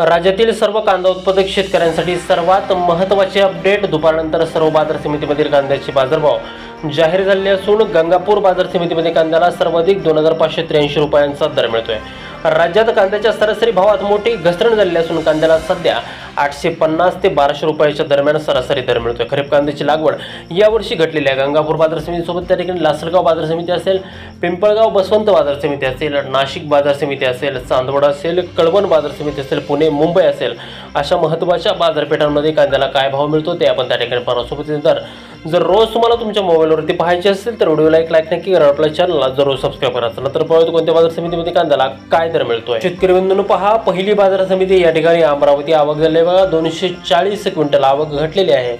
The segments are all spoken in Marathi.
राज्यातील सर्व कांदा उत्पादक शेतकऱ्यांसाठी सर्वात महत्त्वाचे अपडेट. दुपारनंतर सर्व बाजार समितीमधील कांद्याचे बाजारभाव जाहीर झाले असून गंगापूर बाजार समितीमध्ये कांद्याला सर्वाधिक दोन हजार पाचशे त्र्याऐंशी रुपयांचा दर मिळतोय. राज्यात कांद्याच्या सरासरी भावात मोठी घसरण झाली असून कांद्याला सध्या आठशे पन्नास ते बाराशे रुपयाच्या दरम्यान सरासरी दर मिळतोय. खरीप कांद्याची लागवड यावर्षी घटलेली आहे. गंगापूर बाजार समितीसोबत त्या ठिकाणी लासलगाव बाजार समिती असेल पिंपळगाव बसवंत बाजार समिती असेल नाशिक बाजार समिती असेल चांदवड असेल कळवण बाजार समिती असेल पुणे मुंबई असेल. अशा महत्त्वाच्या बाजारपेठांमध्ये कांद्याला काय भाव मिळतो ते आपण त्या ठिकाणी पाहण्यासोबत सोबत तर जर रोज तुम्हाला तुमच्या मोबाईलवरती पाहायचे असेल तर व्हिडिओला एक लाईक नक्की करा. आपल्या चॅनलला जरूर सबस्क्राईब करा. चला तर पाहूया कोणत्या बाजार समितीमध्ये कांद्याला काय दर मिळतोय? शेतकरी बंधून पहा पहिली बाजार समिती या ठिकाणी अमरावती आवक झाली बघा. दोनशे चाळीस क्विंटल आवक घटलेली आहे.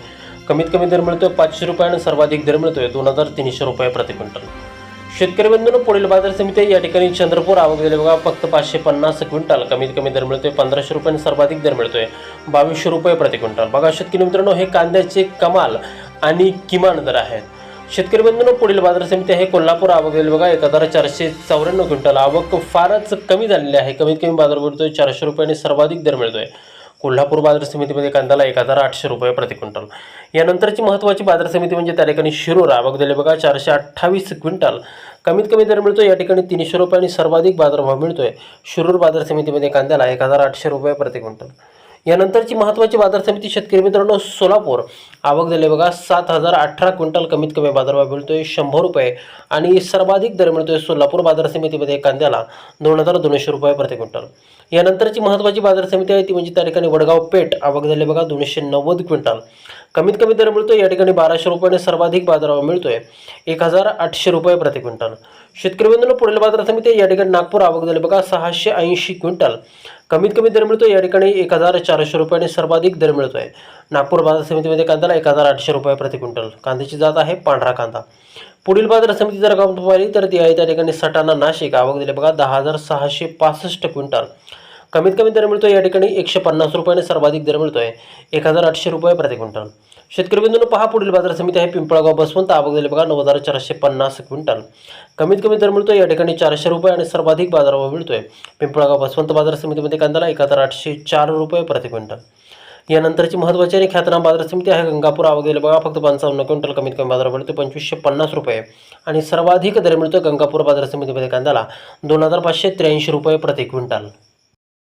कमीत कमी दर मिळतोय पाचशे रुपये आणि सर्वाधिक दर मिळतोय दोन हजार तीनशे रुपये प्रति क्विंटल. शेतकरी बंधूंनो पुढील बाजार समिती या ठिकाणी चंद्रपूर आवक झाली बघा फक्त पाचशे पन्नास क्विंटल कमीत कमी दर मिळतोय पंधराशे रुपये सर्वाधिक दर मिळतोय बावीसशे रुपये प्रति क्विंटल. बघा शेतकरी मित्रांनो हे कांद्याचे कमाल आणि किमान दर आहेत. शेतकरी बंधूंनो पुढील बाजार समिती आहे कोल्हापूर आवक झाली बघा एक हजार चारशे चौऱ्याण्णव क्विंटल. आवक फारच कमी झालेली आहे. कमीत कमी बाजार मिळतोय चारशे रुपयाने सर्वाधिक दर मिळतोय. कोल्हापूर बाजार समितीमध्ये कांद्याला एक हजार आठशे रुपये प्रति क्विंटल. यानंतरची महत्त्वाची बाजार समिती म्हणजे त्या ठिकाणी शिरोरा आवक दिले बघा चारशे अठ्ठावीस क्विंटल. कमीत कमी दर मिळतो या ठिकाणी तीनशे रुपये आणि सर्वाधिक बाजारभाव मिळतोय. शिरूर बाजार समितीमध्ये कांद्याला एक हजार आठशे रुपये प्रति क्विंटल. यानंतरची महत्त्वाची बाजार समिती शेतकरी मित्रांनो सोलापूर. आवक दिले बघा सात हजार अठरा क्विंटल कमीत कमी बाजारभाव मिळतोय शंभर रुपये. आणि सर्वाधिक दर मिळतोय सोलापूर बाजार समितीमध्ये कांद्याला दोन हजार दोनशे रुपये प्रति क्विंटल. यानंतरची महत्त्वाची बाजार समिती आहे ती म्हणजे त्या ठिकाणी वडगाव पेठ आवक झाले बघा दोनशे नव्वद क्विंटल. कमीत कमी दर मिळतोय या ठिकाणी बाराशे रुपयाने सर्वाधिक बाजारभाव मिळतोय एक हजार आठशे रुपये प्रति क्विंटल. शेतकरी बंधूंनो पुढील बाजार समिती या ठिकाणी नागपूर आवक झाली. बघा सहाशे ऐंशी क्विंटल. कमीत कमी दर मिळतो या ठिकाणी एक हजार चारशे रुपये आणि सर्वाधिक दर मिळतो आहे नागपूर बाजार समितीमध्ये कांद्याला एक हजार आठशे रुपये प्रति क्विंटल. कांद्याची जात आहे पांढरा कांदा. पुढील बाजार समिती जर आपण पाहिली तर ती आहे त्या ठिकाणी सटाणा नाशिक. आवक दिली बघा दहा हजार सहाशे पासष्ट क्विंटल. कमीत कमी दर मिळतो या ठिकाणी एकशे पन्नास रुपये आणि सर्वाधिक दर मिळतो आहे एक हजार आठशे रुपये प्रति क्विंटल. शेतकरी बंधूंनो पहा पुढील बाजार समिती आहे पिंपळगाव बसवंत. आवक दिली बघा नऊ हजार चारशे पन्नास क्विंटल. कमीत कमी दर मिळतो या ठिकाणी चारशे रुपये आणि सर्वाधिक बाजारभाव मिळतोय. पिंपळगाव बसवंत बाजार समितीमध्ये कांद्याला एक हजार आठशे चार रुपये प्रति क्विंटल. यानंतरची महत्त्वाची आणि ख्यातनाम बाजार समिती आहे गंगापूर. आवक दिले बघा फक्त पंचावन्न क्विंटल कमीत कमी बाजार मिळतो पंचवीसशे पन्नास रुपये. आणि सर्वाधिक दर मिळतो गंगापूर बाजार समितीमध्ये कांद्याला दोन हजार पाचशे त्र्याऐंशी रुपये प्रति क्विंटल.